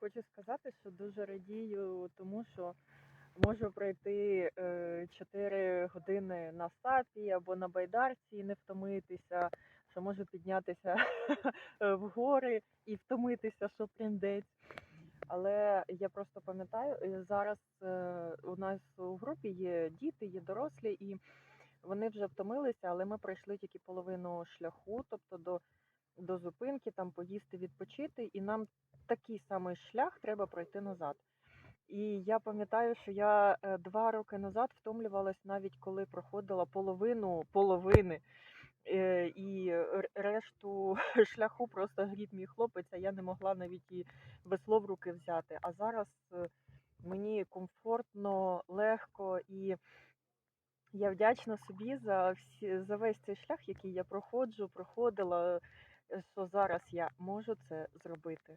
Хочу сказати, що дуже радію, тому що можу пройти 4 години на сапі або на байдарці і не втомитися, що можу піднятися в гори і втомитися, що приндець. Але я просто пам'ятаю, е, зараз е, у нас у групі є діти, є дорослі, і вони вже втомилися, але ми пройшли тільки половину шляху, тобто до, до зупинки, там поїсти, відпочити, і нам такий самий шлях треба пройти назад. І я пам'ятаю, що я е, два роки назад втомлювалась навіть коли проходила половину половини. Е, І решту шляху просто гріб мій хлопець, а я не могла навіть і весло в руки взяти. А зараз е, мені комфортно, легко і я вдячна собі за всі за весь цей шлях, який я проходжу, проходила, що зараз я можу це зробити.